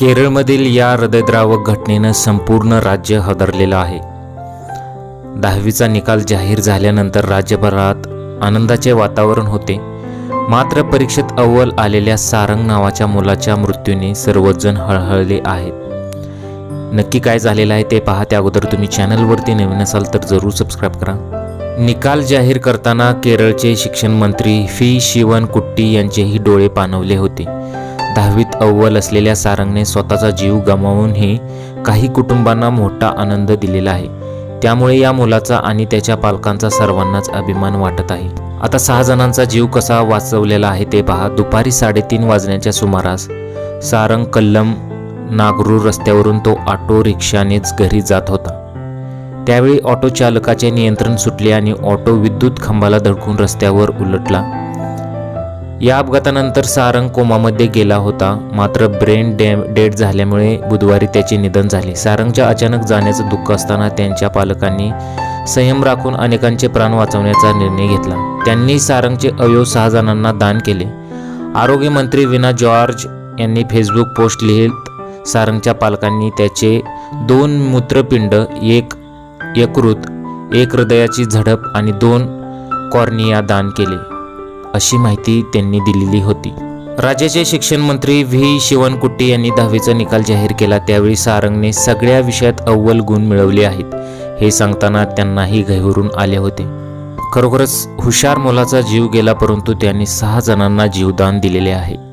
केरळमधील या हृदयद्रावक घटनेनं संपूर्ण राज्य हादरलेलं आहे. दहावीचा निकाल जाहीर झाल्यानंतर राज्यभरात आनंदाचे वातावरण होते. मात्र परीक्षेत अव्वल आलेल्या सारंग नावाच्या मुलाच्या मृत्यूने सर्वजण हळहळले आहेत. नक्की काय झालेलं आहे ते पाहा त्या अगोदर तुम्ही चॅनलवरती नवीन असाल तर जरूर सबस्क्राईब करा. निकाल जाहीर करताना केरळचे शिक्षण मंत्री फी शिवन कुट्टी यांचेही डोळे पाणवले होते. दहावीत अव्वल असलेल्या सारंगने स्वतःचा जीव गमावूनही काही कुटुंबांना मोठा आनंद दिलेला आहे. त्यामुळे या मुलाचा आणि त्याच्या पालकांचा सर्वांनाच अभिमान वाटत आहे. आता सहा जणांचा जीव कसा वाचवलेला आहे ते पहा. दुपारी साडेतीन वाजण्याच्या सुमारास सारंग कल्लम नागरूर रस्त्यावरून तो ऑटो रिक्षानेच घरी जात होता. त्यावेळी ऑटो चालकाचे नियंत्रण सुटले आणि ऑटो विद्युत खांबाला धडकून रस्त्यावर उलटला. या अपघातानंतर सारंग कोमामध्ये गेला होता. मात्र ब्रेन डे डेड झाल्यामुळे बुधवारी त्याचे निधन झाले. सारंगच्या अचानक जाण्याचं दुःख असताना त्यांच्या पालकांनी संयम राखून अनेकांचे प्राण वाचवण्याचा निर्णय घेतला. त्यांनी सारंगचे अवयव सहा जणांना दान केले. आरोग्यमंत्री विना जॉर्ज यांनी फेसबुक पोस्ट लिहित सारंगच्या पालकांनी त्याचे दोन मूत्रपिंड एक यकृत एक हृदयाची झडप आणि दोन कॉर्निया दान केले. अशी माहिती त्यांनी दिलेली होती. राज्याचे शिक्षण मंत्री व्ही. शिवनकुट्टी यांनी दहावीचा निकाल जाहीर केला. त्यावेळी सारंगने सगळ्या विषयात अव्वल गुण मिळवले आहेत हे सांगताना त्यांनाही गहिवरून आले होते. खरोखरच हुशार मुलाचा जीव गेला परंतु त्यांनी सहा जणांना जीवदान दिलेले आहे.